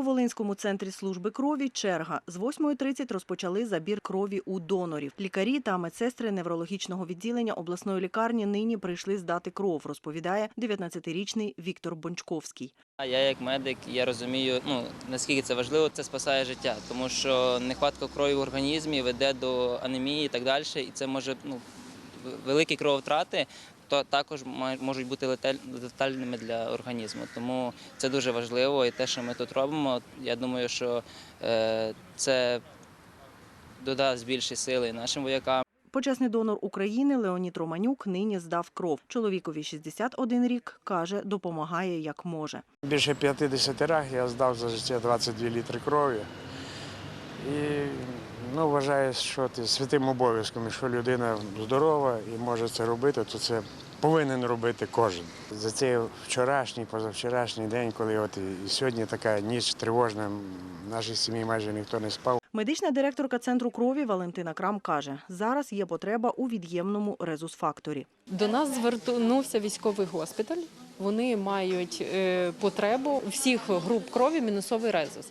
У Волинському центрі служби крові черга. З 8.30 розпочали забір крові у донорів. Лікарі та медсестри неврологічного відділення обласної лікарні нині прийшли здати кров, розповідає 19-річний Віктор Бончковський. Я як медик, я розумію, ну наскільки це важливо, це спасає життя, тому що нехватка крові в організмі веде до анемії і так далі, і це може ну великі крововтрати. То також можуть бути леталь- летальними для організму. Тому це дуже важливо. І те, що ми тут робимо, я думаю, що е, це додасть більше сили нашим воякам. Почесний донор України Леонід Романюк нині здав кров. Чоловікові 61 рік, каже, допомагає як може. Більше 50 разів я здав за життя 22 літри крові. І ну, вважаю, що ти святим обов'язком, якщо людина здорова і може це робити, то це повинен робити кожен. За цей вчорашній, позавчорашній день, коли от і сьогодні така ніч тривожна, в нашій сім'ї майже ніхто не спав. Медична директорка центру крові Валентина Крам каже, зараз є потреба у від'ємному резус-факторі. До нас звернувся військовий госпіталь. Вони мають е, потребу всіх груп крові мінусовий резус.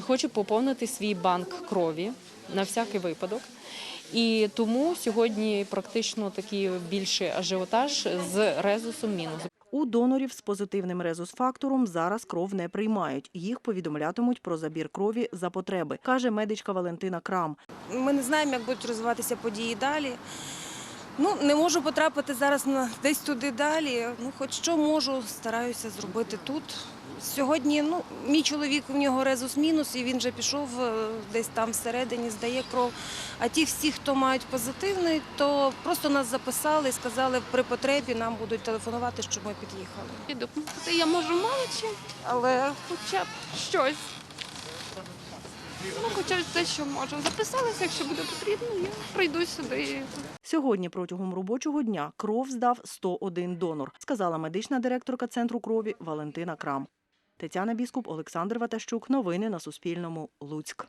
Хочу поповнити свій банк крові на всякий випадок. І тому сьогодні практично такий більший ажіотаж з резусом мінус. У донорів з позитивним резус-фактором зараз кров не приймають. Їх повідомлятимуть про забір крові за потреби, каже медичка Валентина Крам. Ми не знаємо, як будуть розвиватися події далі. Ну, не можу потрапити зараз на десь туди далі. Ну, хоч що можу, стараюся зробити тут. Сьогодні ну, мій чоловік, у нього резус мінус, і він вже пішов е, десь там всередині, здає кров. А ті всі, хто мають позитивний, то просто нас записали і сказали, при потребі нам будуть телефонувати, щоб ми під'їхали. І допомогти я можу мало чим, але хоча б щось. Ну, хоча б те, що можу. Записалася, якщо буде потрібно, я прийду сюди. Сьогодні протягом робочого дня кров здав 101 донор, сказала медична директорка центру крові Валентина Крам. Тетяна Біскуп, Олександр Ватащук. Новини на Суспільному. Луцьк.